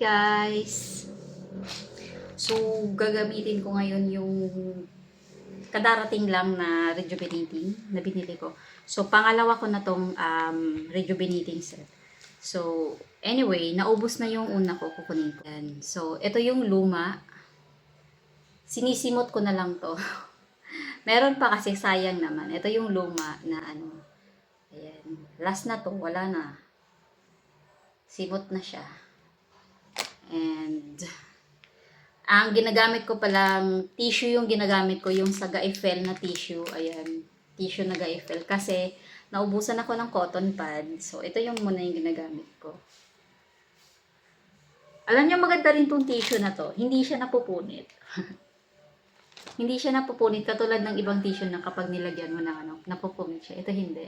guys! So, gagamitin ko ngayon yung kadarating lang na rejuvenating na binili ko. So, pangalawa ko na tong um, rejuvenating set. So, anyway, naubos na yung una ko, kukunin ko. Yan. So, ito yung luma. Sinisimot ko na lang to. Meron pa kasi sayang naman. Ito yung luma na ano. Ayan. Last na to, wala na. Simot na siya. And, ang ginagamit ko palang tissue yung ginagamit ko, yung sa Gaifel na tissue. Ayan, tissue na Gaifel. Kasi, naubusan ako ng cotton pad. So, ito yung muna yung ginagamit ko. Alam niyo, maganda rin tong tissue na to. Hindi siya napupunit. hindi siya napupunit katulad ng ibang tissue na kapag nilagyan mo ng ano, napupunit siya. Ito hindi.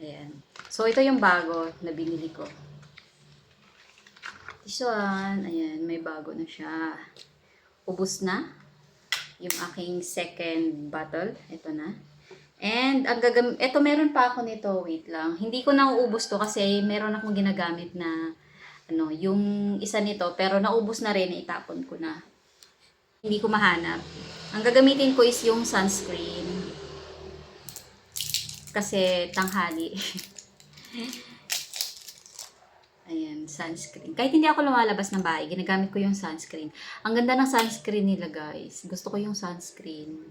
Ayan. So, ito yung bago na binili ko. This one, ayan, may bago na siya. Ubus na. Yung aking second bottle. Ito na. And, ang gagam ito meron pa ako nito. Wait lang. Hindi ko na uubos to kasi meron akong ginagamit na ano, yung isa nito. Pero naubos na rin, itapon ko na. Hindi ko mahanap. Ang gagamitin ko is yung sunscreen kasi tanghali. Ayan, sunscreen. Kahit hindi ako lumalabas ng bahay, ginagamit ko yung sunscreen. Ang ganda ng sunscreen nila, guys. Gusto ko yung sunscreen.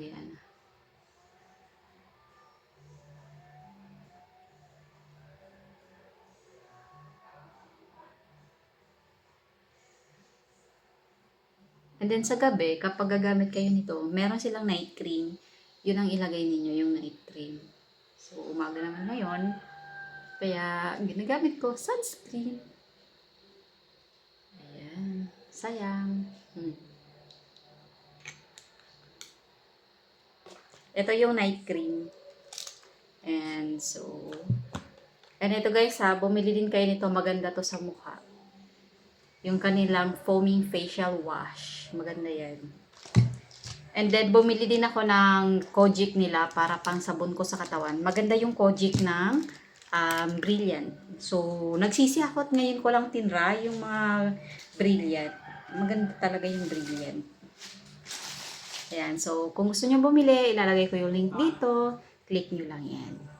Ayan. And then sa gabi, kapag gagamit kayo nito, meron silang night cream. Yun ang ilagay ninyo, yung night cream. So, umaga naman ngayon. Kaya, ginagamit ko sunscreen. Ayan. Sayang. Hmm. Ito yung night cream. And so, and ito guys ha, bumili din kayo nito. Maganda to sa mukha. Yung kanilang foaming facial wash. Maganda yan. And then, bumili din ako ng Kojic nila para pang sabon ko sa katawan. Maganda yung Kojic ng um, Brilliant. So, nagsisiyakot ngayon ko lang tinra yung mga Brilliant. Maganda talaga yung Brilliant. Ayan. So, kung gusto nyo bumili, ilalagay ko yung link dito. Click nyo lang yan.